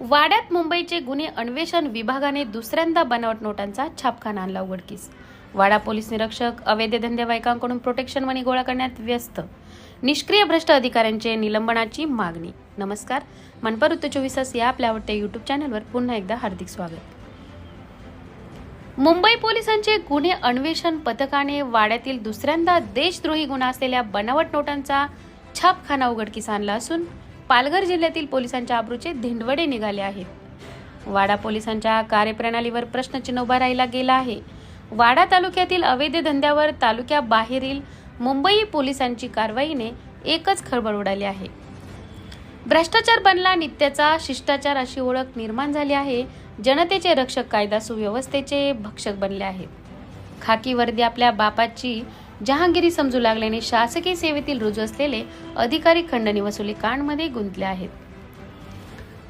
वाड्यात मुंबईचे गुन्हे अन्वेषण विभागाने दुसऱ्यांदा बनावट नोटांचा छापखाना आणला उघडकीस. वाडा पोलीस निरीक्षक अवैध धंदेवाईकांकडून प्रोटेक्शन मनी गोळा करण्यात व्यस्त. निष्क्रिय भ्रष्ट अधिकाऱ्यांचे निलंबनाची मागणी. नमस्कार मनपर ऋतू चोवीस या आपल्या आवडत्या युट्यूब चॅनलवर पुन्हा एकदा हार्दिक स्वागत. मुंबई पोलिसांचे गुन्हे अन्वेषण पथकाने वाड्यातील दुसऱ्यांदा देशद्रोही गुन्हा असलेल्या बनावट नोटांचा छापखाना उघडकीस आणला असून पालघर जिल्ह्यातील पोलिसांच्या आबरूचे धिंडवडे निघाले आहेत. वाडा पोलिसांच्या कार्यप्रणालीवर प्रश्नचिन्ह उभा राहिला गेला आहे. वाडा तालुक्यातील अवैध धंद्यावर तालुक्याबाहेरील मुंबई पोलिसांची कारवाईने एकच खळबळ उडाली आहे. भ्रष्टाचार बनला नित्याचा शिष्टाचार अशी ओळख निर्माण झाली आहे. जनतेचे रक्षक कायदा सुव्यवस्थेचे भक्षक बनले आहेत. खाकी वर्दी आपल्या बापाची जहांगिरी समजू लागल्याने शासकीय सेवेतील रुजू असलेले अधिकारी खंडणी वसुली कांडमध्ये गुंतले आहेत.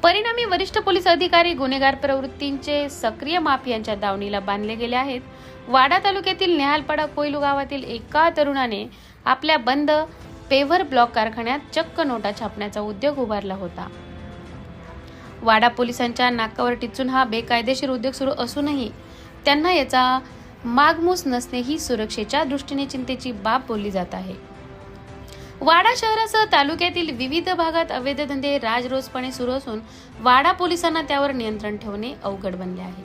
परिणामी वरिष्ठ पोलीस अधिकारी गुन्हेगार प्रवृत्तींचे सक्रिय माफियांच्या दावणीला बांधले गेले आहेत. वाडा तालुक्यातील नेहालपाडा कोयलू गावातील एका तरुणाने आपल्या बंद पेव्हर ब्लॉक कारखान्यात चक्क नोटा छापण्याचा उद्योग उभारला होता. वाडा पोलिसांच्या नाकावर टिचून हा बेकायदेशीर उद्योग सुरू असूनही त्यांना याचा मागमूस नसणे ही सुरक्षेच्या दृष्टीने चिंतेची बाब बोलली जात आहे. वाडा शहरासह तालुक्यातील विविध भागात अवैध धंदे राजरोजपणे सुरू असून वाडा पोलिसांना त्यावर नियंत्रण ठेवणे अवघड बनले आहे.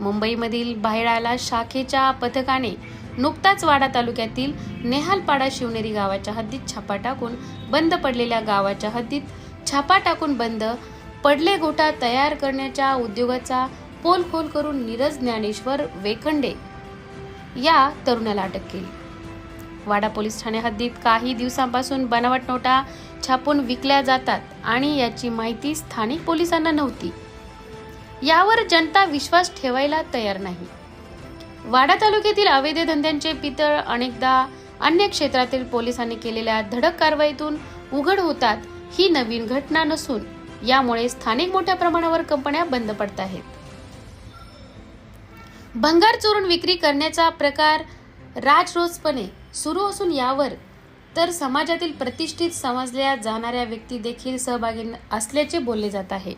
मुंबईमधील बाहेराला शाखेच्या पथकाने नुकताच वाडा तालुक्यातील नेहालपाडा शिवनेरी गावाच्या हद्दीत छापा टाकून बंद पडलेल्या गावाच्या हद्दीत छापा टाकून बंद पडले गोटा तयार करण्याच्या उद्योगाचा पोलखोल करून नीरज ज्ञानेश्वर वेखंडे या तरुणाला अटक केली. वाडा पोलीस ठाणे हद्दीत काही दिवसांपासून बनावट नोटा छापून विकल्या जातात आणि याची माहिती स्थानिक पोलिसांना नव्हती. यावर जनता विश्वास ठेवायला तयार नाही. वाडा तालुक्यातील अवैध धंद्यांचे पितळ अनेकदा अन्य क्षेत्रातील पोलिसांनी केलेल्या धडक कारवाईतून उघड होतात ही नवीन घटना नसून यामुळे स्थानिक मोठ्या प्रमाणावर कंपन्या बंद पडत आहेत. भंगार चोरून विक्री करण्याचा प्रकार राजरोजपणे सुरू असून यावर तर समाजातील प्रतिष्ठित समजल्या जाणाऱ्या व्यक्ती देखील सहभागी असल्याचे बोलले जात आहे.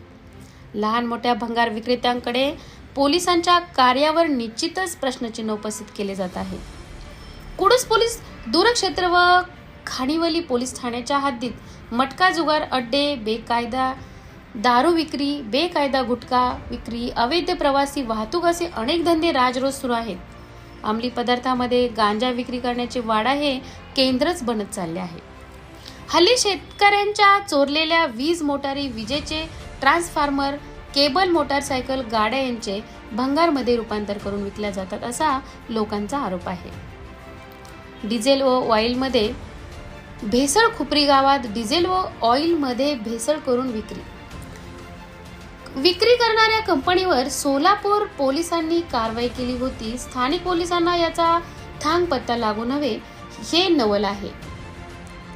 लहान मोठ्या भंगार विक्रेत्यांकडे पोलिसांच्या कार्यावर निश्चितच प्रश्नचिन्ह उपस्थित केले जात आहे. कुडूस पोलीस दूरक्षेत्र व खाणीवली पोलीस ठाण्याच्या हद्दीत मटका जुगार अड्डे बेकायदा दारू विक्री बेकायदा गुटखा विक्री अवैध प्रवासी वाहतूक असे अनेक धंदे राजरोज सुरू आहेत. अंमली पदार्थामध्ये गांजा विक्री करण्याचे वाडा हे केंद्रच बनत चालले आहे. हल्ली शेतकऱ्यांच्या चोरलेल्या वीज मोटारी विजेचे ट्रान्सफॉर्मर केबल मोटारसायकल गाड्या यांचे भंगारमध्ये रूपांतर करून विकल्या जातात असा लोकांचा आरोप आहे. डिझेल व ऑइलमध्ये भेसळ खुपरी गावात डिझेल व ऑइलमध्ये भेसळ करून विक्री विक्री करणाऱ्या कंपनीवर सोलापूर पोलिसांनी कारवाई केली होती. स्थानिक पोलिसांना याचा थांग पत्ता लागू नव्हे हे नवल आहे.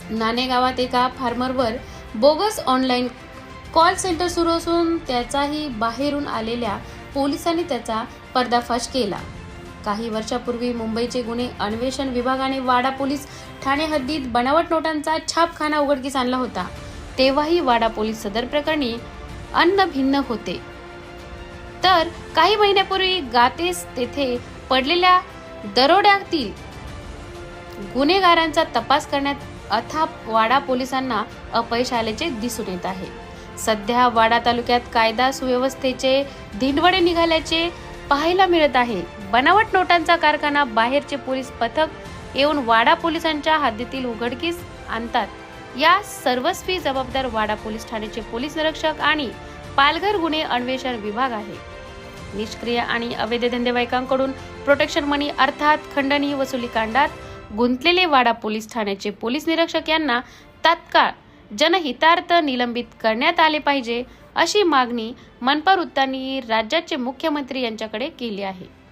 नाणेगावात एका फार्मरवर बोगस ऑनलाईन कॉल सेंटर सुरू असून त्याचाही बाहेरून आलेल्या पोलिसांनी त्याचा पर्दाफाश केला. काही वर्षापूर्वी मुंबईचे गुन्हे अन्वेषण विभागाने वाडा पोलीस ठाणे हद्दीत बनावट नोटांचा छापखाना उघडकीस आणला होता. तेव्हाही वाडा पोलीस सदर प्रकरणी अन्न भिन्न होते. तर काही महिन्यापूर्वी गातेस तेथे पडलेल्या दरोड्यातील गुन्हेगारांचा तपास करण्यात अथाप वाडा पोलिसांना अपयश आल्याचे दिसून येत आहे. सध्या वाडा तालुक्यात कायदा सुव्यवस्थेचे धिंडवडे निघाल्याचे पाहायला मिळत आहे. बनावट नोटांचा कारखाना बाहेरचे पोलीस पथक येऊन वाडा पोलिसांच्या हद्दीतील उघडकीस आणतात. या सर्वस्वी जबाबदार वाडा पोलीस ठाण्याचे पोलीस निरीक्षक आणि पालघर गुन्हे अन्वेषण विभाग आहे. निष्क्रिय आणि अवैध धंदेवाईकांकडून प्रोटेक्शन मनी अर्थात खंडणी वसुली कांडात गुंतलेले वाडा पोलीस ठाण्याचे पोलीस निरीक्षक यांना तात्काळ जनहितार्थ निलंबित करण्यात आले पाहिजे अशी मागणी मनपा वृत्तांनी राज्याचे मुख्यमंत्री यांच्याकडे केली आहे.